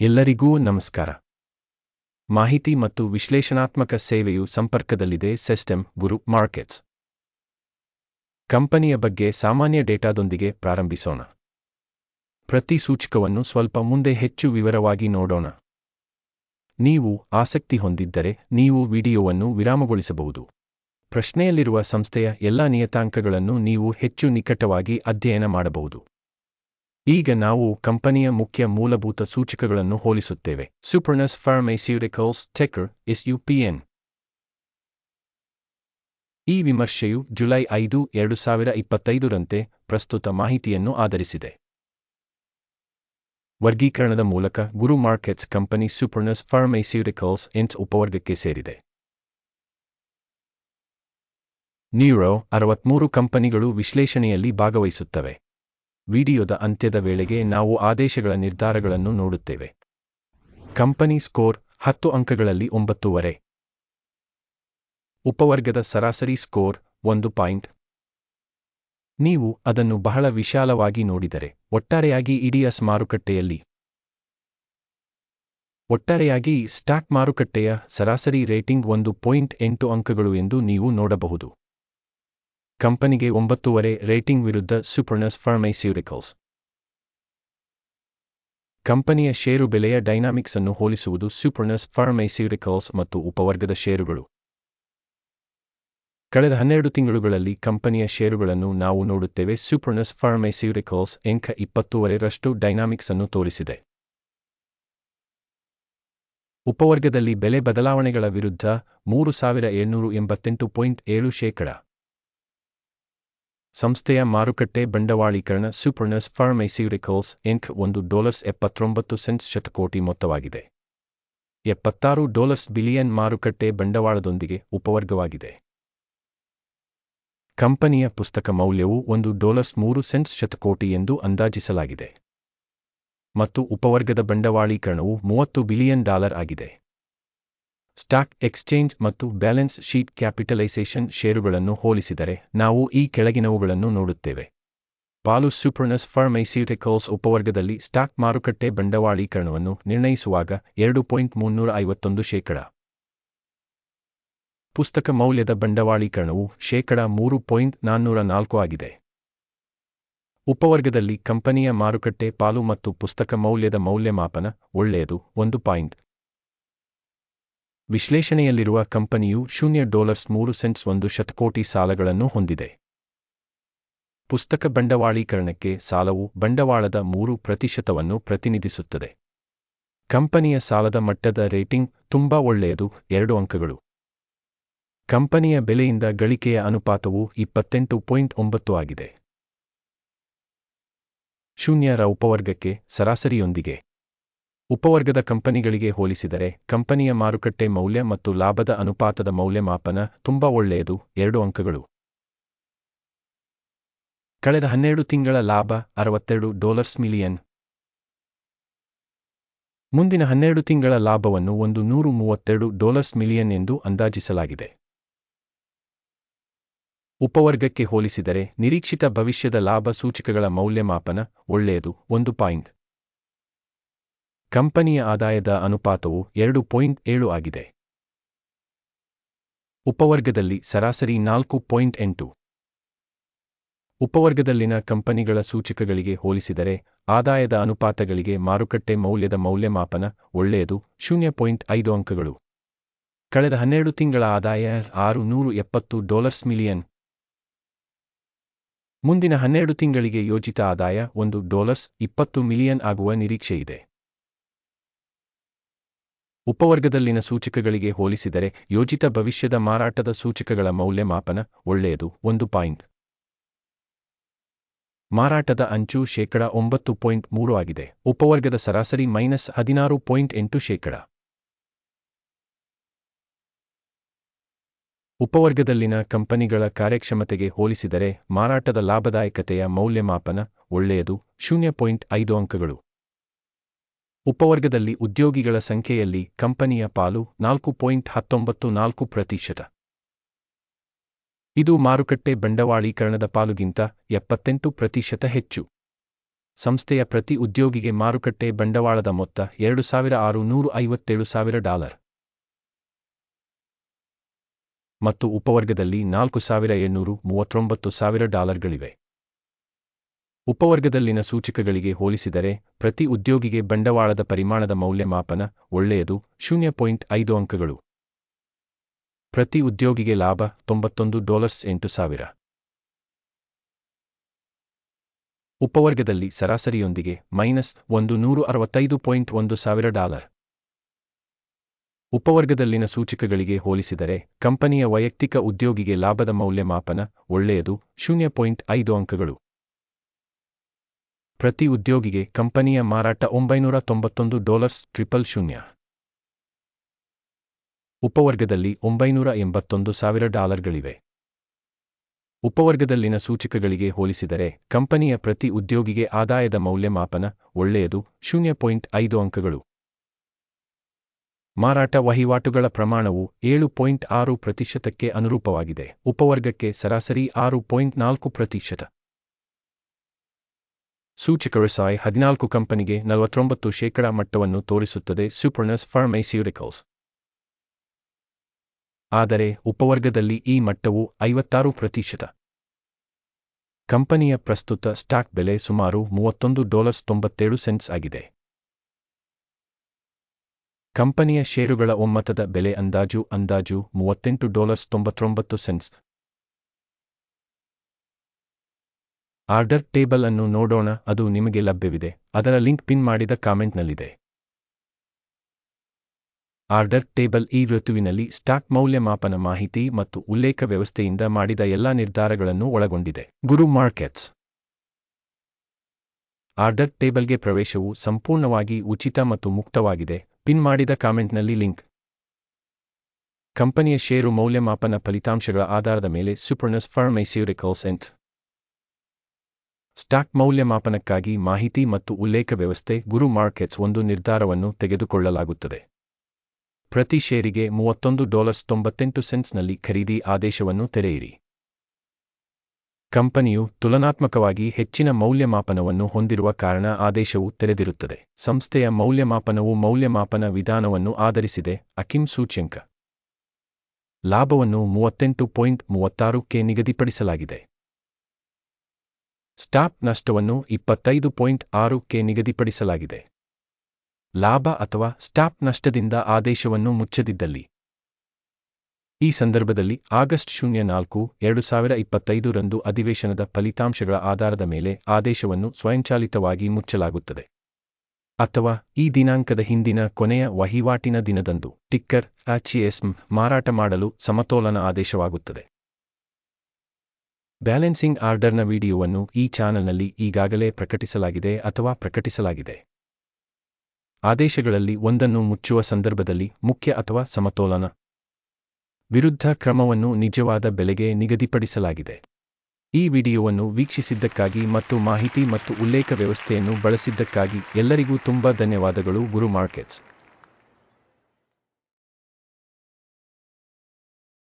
ಎಲ್ಲರಿಗೂ ನಮಸ್ಕಾರ. ಮಾಹಿತಿ ಮತ್ತು ವಿಶ್ಲೇಷಣಾತ್ಮಕ ಸೇವೆಯು ಸಂಪರ್ಕದಲ್ಲಿದೆ, ಸಿಸ್ಟಮ್, ಗುರು, ಮಾರ್ಕೆಟ್ಸ್. ಕಂಪನಿಯ ಬಗ್ಗೆ ಸಾಮಾನ್ಯ ಡೇಟಾದೊಂದಿಗೆ ಪ್ರಾರಂಭಿಸೋಣ. ಪ್ರತಿ ಸೂಚಕವನ್ನು ಸ್ವಲ್ಪ ಮುಂದೆ ಹೆಚ್ಚು ವಿವರವಾಗಿ ನೋಡೋಣ. ನೀವು ಆಸಕ್ತಿ ಹೊಂದಿದ್ದರೆ ನೀವು ವಿಡಿಯೋವನ್ನು ವಿರಾಮಗೊಳಿಸಬಹುದು. ಪ್ರಶ್ನೆಯಲ್ಲಿರುವ ಸಂಸ್ಥೆಯ ಎಲ್ಲಾ ನಿಯತಾಂಕಗಳನ್ನು ನೀವು ಹೆಚ್ಚು ನಿಕಟವಾಗಿ ಅಧ್ಯಯನ ಮಾಡಬಹುದು. ಈಗ ನಾವು ಕಂಪನಿಯ ಮುಖ್ಯ ಮೂಲಭೂತ ಸೂಚಕಗಳನ್ನು ಹೋಲಿಸುತ್ತೇವೆ. ಸೂಪರ್ನಸ್ ಫಾರ್ಮೈಸ್ಯೂಟಿಕಲ್ಸ್ ಟೆಕರ್ ಎಸ್ಯುಪಿಎನ್ ಈ ವಿಮರ್ಶೆಯು ಜುಲೈ ಐದು, ಎರಡು ಸಾವಿರ ಇಪ್ಪತ್ತೈದರಂತೆ ಪ್ರಸ್ತುತ ಮಾಹಿತಿಯನ್ನು ಆಧರಿಸಿದೆ. ವರ್ಗೀಕರಣದ ಮೂಲಕ ಗುರು ಮಾರ್ಕೆಟ್ಸ್ ಕಂಪನಿ ಸೂಪರ್ನಸ್ ಫಾರ್ಮೈಸ್ಯೂಟಿಕಲ್ಸ್ ಎಂಟ್ ಉಪವರ್ಗಕ್ಕೆ ಸೇರಿದೆ. ನ್ಯೂರೋ ಅರವತ್ಮೂರು ಕಂಪನಿಗಳು ವಿಶ್ಲೇಷಣೆಯಲ್ಲಿ ಭಾಗವಹಿಸುತ್ತವೆ. ವಿಡಿಯೋದ ಅಂತ್ಯದ ವೇಳೆಗೆ ನಾವು ಆದೇಶಗಳ ನಿರ್ಧಾರಗಳನ್ನು ನೋಡುತ್ತೇವೆ. ಕಂಪನಿ ಸ್ಕೋರ್ ಹತ್ತು ಅಂಕಗಳಲ್ಲಿ ಒಂಬತ್ತೂವರೆ. ಉಪವರ್ಗದ ಸರಾಸರಿ ಸ್ಕೋರ್ ಒಂದು ಪಾಯಿಂಟ್. ನೀವು ಅದನ್ನು ಬಹಳ ವಿಶಾಲವಾಗಿ ನೋಡಿದರೆ ಒಟ್ಟಾರೆಯಾಗಿ ಇಡೀ ಅಸ್ ಮಾರುಕಟ್ಟೆಯಲ್ಲಿ. ಒಟ್ಟಾರೆಯಾಗಿ ಸ್ಟಾಕ್ ಮಾರುಕಟ್ಟೆಯ ಸರಾಸರಿ ರೇಟಿಂಗ್ ಒಂದು ಪಾಯಿಂಟ್ ಎಂಟು ಅಂಕಗಳು ಎಂದು ನೀವು ನೋಡಬಹುದು. ಕಂಪನಿಗೆ ಒಂಬತ್ತೂವರೆ ರೇಟಿಂಗ್ ವಿರುದ್ಧ ಸೂಪರ್ನಸ್ ಫಾರ್ಮೈಸ್ಯೂಟಿಕಲ್ಸ್. ಕಂಪನಿಯ ಷೇರು ಬೆಲೆಯ ಡೈನಾಮಿಕ್ಸ್ ಅನ್ನು ಹೋಲಿಸುವುದು ಸೂಪರ್ನಸ್ ಫಾರ್ಮೈಸ್ಯೂಟಿಕಲ್ಸ್ ಮತ್ತು ಉಪವರ್ಗದ ಷೇರುಗಳು. ಕಳೆದ ಹನ್ನೆರಡು ತಿಂಗಳುಗಳಲ್ಲಿ ಕಂಪನಿಯ ಷೇರುಗಳನ್ನು ನಾವು ನೋಡುತ್ತೇವೆ ಸೂಪರ್ನಸ್ ಫಾರ್ಮೈಸ್ಯೂಟಿಕಲ್ಸ್ ಎಂಕ ಇಪ್ಪತ್ತೂವರೆರಷ್ಟು ಡೈನಾಮಿಕ್ಸ್ ಅನ್ನು ತೋರಿಸಿದೆ. ಉಪವರ್ಗದಲ್ಲಿ ಬೆಲೆ ಬದಲಾವಣೆಗಳ ವಿರುದ್ಧ ಮೂರು ಸಾವಿರ ಏಳ್ನೂರು ಎಂಬತ್ತೆಂಟು ಪಾಯಿಂಟ್ ಏಳು ಶೇಕಡ. ಸಂಸ್ಥೆಯ ಮಾರುಕಟ್ಟೆ ಬಂಡವಾಳೀಕರಣ ಸೂಪರ್ನಸ್ ಫಾರ್ಮೈಸ್ಯೂಟಿಕಲ್ಸ್ ಇಂಕ್ ಒಂದು ಡಾಲರ್ಸ್ ಎಪ್ಪತ್ತೊಂಬತ್ತು ಸೆಂಟ್ಸ್ ಶತಕೋಟಿ ಮೊತ್ತವಾಗಿದೆ. ಎಪ್ಪತ್ತಾರು ಡಾಲರ್ಸ್ ಬಿಲಿಯನ್ ಮಾರುಕಟ್ಟೆ ಬಂಡವಾಳದೊಂದಿಗೆ ಉಪವರ್ಗವಾಗಿದೆ. ಕಂಪನಿಯ ಪುಸ್ತಕ ಮೌಲ್ಯವು ಒಂದು ಡಾಲರ್ಸ್ ಮೂರು ಸೆಂಟ್ಸ್ ಶತಕೋಟಿ ಎಂದು ಅಂದಾಜಿಸಲಾಗಿದೆ. ಮತ್ತು ಉಪವರ್ಗದ ಬಂಡವಾಳೀಕರಣವು ಮೂವತ್ತು ಬಿಲಿಯನ್ ಡಾಲರ್ ಆಗಿದೆ. ಸ್ಟಾಕ್ ಎಕ್ಸ್ಚೇಂಜ್ ಮತ್ತು ಬ್ಯಾಲೆನ್ಸ್ ಶೀಟ್ ಕ್ಯಾಪಿಟಲೈಸೇಷನ್ ಷೇರುಗಳನ್ನು ಹೋಲಿಸಿದರೆ ನಾವು ಈ ಕೆಳಗಿನವುಗಳನ್ನು ನೋಡುತ್ತೇವೆ. ಪಾಲು ಸೂಪರ್ನಸ್ ಫಾರ್ಮೈಸ್ಯೂಟಿಕಲ್ಸ್ ಉಪವರ್ಗದಲ್ಲಿ ಸ್ಟಾಕ್ ಮಾರುಕಟ್ಟೆ ಬಂಡವಾಳೀಕರಣವನ್ನು ನಿರ್ಣಯಿಸುವಾಗ ಎರಡು ಪಾಯಿಂಟ್ ಮುನ್ನೂರ ಐವತ್ತೊಂದು ಶೇಕಡ. ಪುಸ್ತಕ ಮೌಲ್ಯದ ಬಂಡವಾಳೀಕರಣವು ಶೇಕಡ ಮೂರು ಪಾಯಿಂಟ್ ನಾನ್ನೂರ ನಾಲ್ಕು ಆಗಿದೆ. ಉಪವರ್ಗದಲ್ಲಿ ಕಂಪನಿಯ ಮಾರುಕಟ್ಟೆ ಪಾಲು ಮತ್ತು ಪುಸ್ತಕ ಮೌಲ್ಯದ ಮೌಲ್ಯಮಾಪನ ಒಳ್ಳೆಯದು ಒಂದು ಪಾಯಿಂಟ್. ವಿಶ್ಲೇಷಣೆಯಲ್ಲಿರುವ ಕಂಪನಿಯು ಶೂನ್ಯ ಡಾಲರ್ಸ್ ಮೂರು ಸೆಂಟ್ಸ್ ಒಂದು ಶತಕೋಟಿ ಸಾಲಗಳನ್ನು ಹೊಂದಿದೆ. ಪುಸ್ತಕ ಬಂಡವಾಳೀಕರಣಕ್ಕೆ ಸಾಲವು ಬಂಡವಾಳದ ಮೂರು ಪ್ರತಿಶತವನ್ನು ಪ್ರತಿನಿಧಿಸುತ್ತದೆ. ಕಂಪನಿಯ ಸಾಲದ ಮಟ್ಟದ ರೇಟಿಂಗ್ ತುಂಬಾ ಒಳ್ಳೆಯದು, ಎರಡು ಅಂಕಗಳು. ಕಂಪನಿಯ ಬೆಲೆಯಿಂದ ಗಳಿಕೆಯ ಅನುಪಾತವು ಇಪ್ಪತ್ತೆಂಟು ಪಾಯಿಂಟ್ ಒಂಬತ್ತು ಆಗಿದೆ. ಶೂನ್ಯರ ಉಪವರ್ಗಕ್ಕೆ ಸರಾಸರಿಯೊಂದಿಗೆ. ಉಪವರ್ಗದ ಕಂಪನಿಗಳಿಗೆ ಹೋಲಿಸಿದರೆ, ಕಂಪನಿಯ ಮಾರುಕಟ್ಟೆ ಮೌಲ್ಯ ಮತ್ತು ಲಾಭದ ಅನುಪಾತದ ಮೌಲ್ಯಮಾಪನ ತುಂಬಾ ಒಳ್ಳೆಯದು. ಎರಡು ಅಂಕಗಳು. ಕಳೆದ ಹನ್ನೆರಡು ತಿಂಗಳ ಲಾಭ ಅರವತ್ತೆರಡು ಡಾಲರ್ಸ್ ಮಿಲಿಯನ್. ಮುಂದಿನ ಹನ್ನೆರಡು ತಿಂಗಳ ಲಾಭವನ್ನು ಒಂದು ನೂರು ಮೂವತ್ತೆರಡು ಡಾಲರ್ಸ್ ಮಿಲಿಯನ್ ಎಂದು ಅಂದಾಜಿಸಲಾಗಿದೆ. ಉಪವರ್ಗಕ್ಕೆ ಹೋಲಿಸಿದರೆ ನಿರೀಕ್ಷಿತ ಭವಿಷ್ಯದ ಲಾಭ ಸೂಚಕಗಳ ಮೌಲ್ಯಮಾಪನ ಒಳ್ಳೆಯದು. ಒಂದು ಪಾಯಿಂಟ್. ಕಂಪನಿಯ ಆದಾಯದ ಅನುಪಾತವು ಎರಡು ಪಾಯಿಂಟ್ ಏಳು ಆಗಿದೆ. ಉಪವರ್ಗದಲ್ಲಿ ಸರಾಸರಿ ನಾಲ್ಕು ಪಾಯಿಂಟ್ ಎಂಟು. ಉಪವರ್ಗದಲ್ಲಿನ ಕಂಪನಿಗಳ ಸೂಚಕಗಳಿಗೆ ಹೋಲಿಸಿದರೆ ಆದಾಯದ ಅನುಪಾತಗಳಿಗೆ ಮಾರುಕಟ್ಟೆ ಮೌಲ್ಯದ ಮೌಲ್ಯಮಾಪನ ಒಳ್ಳೆಯದು ಶೂನ್ಯ ಪಾಯಿಂಟ್ ಐದು ಅಂಕಗಳು. ಕಳೆದ ಹನ್ನೆರಡು ತಿಂಗಳ ಆದಾಯ ಆರು ನೂರು ಎಪ್ಪತ್ತು ಡಾಲರ್ಸ್ ಮಿಲಿಯನ್. ಮುಂದಿನ ಹನ್ನೆರಡು ತಿಂಗಳಿಗೆ ಯೋಜಿತ ಆದಾಯ ಒಂದು ಡಾಲರ್ಸ್ ಇಪ್ಪತ್ತು ಮಿಲಿಯನ್ ಆಗುವ ನಿರೀಕ್ಷೆಯಿದೆ. ಉಪವರ್ಗದಲ್ಲಿನ ಸೂಚಕಗಳಿಗೆ ಹೋಲಿಸಿದರೆ ಯೋಜಿತ ಭವಿಷ್ಯದ ಮಾರಾಟದ ಸೂಚಕಗಳ ಮೌಲ್ಯಮಾಪನ ಒಳ್ಳೆಯದು. ಒಂದು ಪಾಯಿಂಟ್. ಮಾರಾಟದ ಅಂಚು ಶೇಕಡ ಒಂಬತ್ತು ಪಾಯಿಂಟ್ ಮೂರು ಆಗಿದೆ. ಉಪವರ್ಗದ ಸರಾಸರಿ ಮೈನಸ್ ಹದಿನಾರು ಪಾಯಿಂಟ್ ಎಂಟು ಶೇಕಡ. ಉಪವರ್ಗದಲ್ಲಿನ ಕಂಪನಿಗಳ ಕಾರ್ಯಕ್ಷಮತೆಗೆ ಹೋಲಿಸಿದರೆ ಮಾರಾಟದ ಲಾಭದಾಯಕತೆಯ ಮೌಲ್ಯಮಾಪನ ಒಳ್ಳೆಯದು. ಶೂನ್ಯ ಪಾಯಿಂಟ್ ಐದು ಅಂಕಗಳು. ಉಪವರ್ಗದಲ್ಲಿ ಉದ್ಯೋಗಿಗಳ ಸಂಖ್ಯೆಯಲ್ಲಿ ಕಂಪನಿಯ ಪಾಲು ನಾಲ್ಕು ಪಾಯಿಂಟ್ ಹತ್ತೊಂಬತ್ತು ನಾಲ್ಕು ಪ್ರತಿಶತ. ಇದು ಮಾರುಕಟ್ಟೆ ಬಂಡವಾಳೀಕರಣದ ಪಾಲುಗಿಂತ ಎಪ್ಪತ್ತೆಂಟು ಪ್ರತಿಶತ ಹೆಚ್ಚು. ಸಂಸ್ಥೆಯ ಪ್ರತಿ ಉದ್ಯೋಗಿಗೆ ಮಾರುಕಟ್ಟೆ ಬಂಡವಾಳದ ಮೊತ್ತ ಎರಡು ಸಾವಿರ ಆರು ನೂರು ಐವತ್ತೇಳು ಸಾವಿರ ಡಾಲರ್. ಮತ್ತು ಉಪವರ್ಗದಲ್ಲಿ ನಾಲ್ಕು ಸಾವಿರ ಏಳ್ನೂರು ಮೂವತ್ತೊಂಬತ್ತು ಸಾವಿರ ಡಾಲರ್ಗಳಿವೆ. ಉಪವರ್ಗದಲ್ಲಿನ ಸೂಚಕಗಳಿಗೆ ಹೋಲಿಸಿದರೆ, ಪ್ರತಿ ಉದ್ಯೋಗಿಗೆ ಬಂಡವಾಳದ ಪರಿಮಾಣದ ಮೌಲ್ಯಮಾಪನ ಒಳ್ಳೆಯದು, ಶೂನ್ಯ ಪಾಯಿಂಟ್ ಐದು ಅಂಕಗಳು. ಪ್ರತಿ ಉದ್ಯೋಗಿಗೆ ಲಾಭ ತೊಂಬತ್ತೊಂದು ಡಾಲರ್ಸ್ ಎಂಟು ಸಾವಿರ. ಉಪವರ್ಗದಲ್ಲಿ ಸರಾಸರಿಯೊಂದಿಗೆ ಮೈನಸ್ ಒಂದು ನೂರು ಅರವತ್ತೈದು ಪಾಯಿಂಟ್ ಒಂದು ಸಾವಿರ ಡಾಲರ್. ಉಪವರ್ಗದಲ್ಲಿನ ಸೂಚಕಗಳಿಗೆ ಹೋಲಿಸಿದರೆ, ಕಂಪನಿಯ ವೈಯಕ್ತಿಕ ಉದ್ಯೋಗಿಗೆ ಲಾಭದ ಮೌಲ್ಯಮಾಪನ ಒಳ್ಳೆಯದು, ಶೂನ್ಯ ಪಾಯಿಂಟ್ ಐದು ಅಂಕಗಳು. ಪ್ರತಿ ಉದ್ಯೋಗಿಗೆ ಕಂಪನಿಯ ಮಾರಾಟ ಒಂಬೈನೂರ ತೊಂಬತ್ತೊಂದು ಡಾಲರ್ಸ್ ಟ್ರಿಪಲ್ ಶೂನ್ಯ. ಉಪವರ್ಗದಲ್ಲಿ ಒಂಬೈನೂರ ಎಂಬತ್ತೊಂದು ಸಾವಿರ ಡಾಲರ್ಗಳಿವೆ. ಉಪವರ್ಗದಲ್ಲಿನ ಸೂಚಕಗಳಿಗೆ ಹೋಲಿಸಿದರೆ ಕಂಪನಿಯ ಪ್ರತಿ ಉದ್ಯೋಗಿಗೆ ಆದಾಯದ ಮೌಲ್ಯಮಾಪನ ಒಳ್ಳೆಯದು, ಶೂನ್ಯ ಪಾಯಿಂಟ್ ಐದು ಅಂಕಗಳು. ಮಾರಾಟ ವಹಿವಾಟುಗಳ ಪ್ರಮಾಣವು ಏಳು ಪಾಯಿಂಟ್ ಆರು ಪ್ರತಿಶತಕ್ಕೆ ಅನುರೂಪವಾಗಿದೆ, ಉಪವರ್ಗಕ್ಕೆ ಸರಾಸರಿ ಆರು ಪಾಯಿಂಟ್ ನಾಲ್ಕು ಪ್ರತಿಶತ. ಸೂಚಕರು ಸಾಯ್ ಹದಿನಾಲ್ಕು ಕಂಪನಿಗೆ ನಲವತ್ತೊಂಬತ್ತು ಶೇಕಡಾ ಮಟ್ಟವನ್ನು ತೋರಿಸುತ್ತದೆ ಸೂಪರ್ನಸ್ ಫಾರ್ಮೈಸ್ಯೂಟಿಕಲ್ಸ್ ಆದರೆ ಉಪವರ್ಗದಲ್ಲಿ ಈ ಮಟ್ಟವು ಐವತ್ತಾರು ಪ್ರತಿಶತ. ಕಂಪನಿಯ ಪ್ರಸ್ತುತ ಸ್ಟಾಕ್ ಬೆಲೆ ಸುಮಾರು ಮೂವತ್ತೊಂದು ಡಾಲರ್ಸ್ ತೊಂಬತ್ತೇಳು ಸೆಂಟ್ಸ್ ಆಗಿದೆ. ಕಂಪನಿಯ ಷೇರುಗಳ ಒಮ್ಮತದ ಬೆಲೆ ಅಂದಾಜು ಅಂದಾಜು ಮೂವತ್ತೆಂಟು ಡಾಲರ್ಸ್ ತೊಂಬತ್ತೊಂಬತ್ತು ಸೆಂಟ್ಸ್. ಆರ್ಡರ್ ಟೇಬಲ್ ಅನ್ನು ನೋಡೋಣ, ಅದು ನಿಮಗೆ ಲಭ್ಯವಿದೆ. ಅದರ ಲಿಂಕ್ ಪಿನ್ ಮಾಡಿದ ಕಾಮೆಂಟ್ನಲ್ಲಿದೆ. ಆರ್ಡರ್ ಟೇಬಲ್ ಈ ಋತುವಿನಲ್ಲಿ ಸ್ಟಾಕ್ ಮೌಲ್ಯಮಾಪನ ಮಾಹಿತಿ ಮತ್ತು ಉಲ್ಲೇಖ ವ್ಯವಸ್ಥೆಯಿಂದ ಮಾಡಿದ ಎಲ್ಲಾ ನಿರ್ಧಾರಗಳನ್ನು ಒಳಗೊಂಡಿದೆ. ಗುರು ಮಾರ್ಕೆಟ್ಸ್. ಆರ್ಡರ್ ಟೇಬಲ್ಗೆ ಪ್ರವೇಶವು ಸಂಪೂರ್ಣವಾಗಿ ಉಚಿತ ಮತ್ತು ಮುಕ್ತವಾಗಿದೆ. ಪಿನ್ ಮಾಡಿದ ಕಾಮೆಂಟ್ನಲ್ಲಿ ಲಿಂಕ್. ಕಂಪನಿಯ ಷೇರು ಮೌಲ್ಯಮಾಪನ ಫಲಿತಾಂಶಗಳ ಆಧಾರದ ಮೇಲೆ ಸುಪರ್ನಸ್ ಫಾರ್ಮೈಸ್ಯೂರಿಕಲ್ಸ್ ಎಂಟ್ ಸ್ಟಾಕ್ ಮೌಲ್ಯಮಾಪನಕ್ಕಾಗಿ ಮಾಹಿತಿ ಮತ್ತು ಉಲ್ಲೇಖ ವ್ಯವಸ್ಥೆ ಗುರು ಮಾರ್ಕೆಟ್ಸ್ ಒಂದು ನಿರ್ಧಾರವನ್ನು ತೆಗೆದುಕೊಳ್ಳಲಾಗುತ್ತದೆ. ಪ್ರತಿ ಷೇರಿಗೆ ಮೂವತ್ತೊಂದು ಡಾಲರ್ಸ್ ತೊಂಬತ್ತೆಂಟು ಸೆಂಟ್ಸ್ನಲ್ಲಿ ಖರೀದಿ ಆದೇಶವನ್ನು ತೆರೆಯಿರಿ. ಕಂಪನಿಯು ತುಲನಾತ್ಮಕವಾಗಿ ಹೆಚ್ಚಿನ ಮೌಲ್ಯಮಾಪನವನ್ನು ಹೊಂದಿರುವ ಕಾರಣ ಆದೇಶವು ತೆರೆದಿರುತ್ತದೆ. ಸಂಸ್ಥೆಯ ಮೌಲ್ಯಮಾಪನವು ಮೌಲ್ಯಮಾಪನ ವಿಧಾನವನ್ನು ಆಧರಿಸಿದೆ, ಅಕಿಮ್ ಸೂಚ್ಯಂಕ. ಲಾಭವನ್ನು ಮೂವತ್ತೆಂಟು ಪಾಯಿಂಟ್ ಮೂವತ್ತಾರು ಕೆ ನಿಗದಿಪಡಿಸಲಾಗಿದೆ. ಸ್ಟಾಪ್ ನಷ್ಟವನ್ನು ಇಪ್ಪತ್ತೈದು ಪಾಯಿಂಟ್ ಆರು ಕೆ ನಿಗದಿಪಡಿಸಲಾಗಿದೆ. ಲಾಭ ಅಥವಾ ಸ್ಟಾಪ್ ನಷ್ಟದಿಂದ ಆದೇಶವನ್ನು ಮುಚ್ಚದಿದ್ದಲ್ಲಿ. ಈ ಸಂದರ್ಭದಲ್ಲಿ ಆಗಸ್ಟ್ ಶೂನ್ಯ ನಾಲ್ಕು, ಎರಡು ಸಾವಿರ ಇಪ್ಪತ್ತೈದು ರಂದು ಅಧಿವೇಶನದ ಫಲಿತಾಂಶಗಳ ಆಧಾರದ ಮೇಲೆ ಆದೇಶವನ್ನು ಸ್ವಯಂಚಾಲಿತವಾಗಿ ಮುಚ್ಚಲಾಗುತ್ತದೆ. ಅಥವಾ ಈ ದಿನಾಂಕದ ಹಿಂದಿನ ಕೊನೆಯ ವಹಿವಾಟಿನ ದಿನದಂದು ಟಿಕ್ಕರ್ ಆಚಿಎಸ್ಮ್ ಮಾರಾಟ ಮಾಡಲು ಸಮತೋಲನ ಆದೇಶವಾಗುತ್ತದೆ. ಬ್ಯಾಲೆನ್ಸಿಂಗ್ ಆರ್ಡರ್ನ ವಿಡಿಯೋವನ್ನು ಈ ಚಾನಲ್ನಲ್ಲಿ ಈಗಾಗಲೇ ಪ್ರಕಟಿಸಲಾಗಿದೆ ಅಥವಾ ಪ್ರಕಟಿಸಲಾಗಿದೆ. ಆದೇಶಗಳಲ್ಲಿ ಒಂದನ್ನು ಮುಚ್ಚುವ ಸಂದರ್ಭದಲ್ಲಿ ಮುಖ್ಯ ಅಥವಾ ಸಮತೋಲನ ವಿರುದ್ಧ ಕ್ರಮವನ್ನು ನಿಜವಾದ ಬೆಲೆಗೆ ನಿಗದಿಪಡಿಸಲಾಗಿದೆ. ಈ ವಿಡಿಯೋವನ್ನು ವೀಕ್ಷಿಸಿದ್ದಕ್ಕಾಗಿ ಮತ್ತು ಮಾಹಿತಿ ಮತ್ತು ಉಲ್ಲೇಖ ವ್ಯವಸ್ಥೆಯನ್ನು ಬಳಸಿದ್ದಕ್ಕಾಗಿ ಎಲ್ಲರಿಗೂ ತುಂಬಾ ಧನ್ಯವಾದಗಳು ಗುರು ಮಾರ್ಕೆಟ್ಸ್.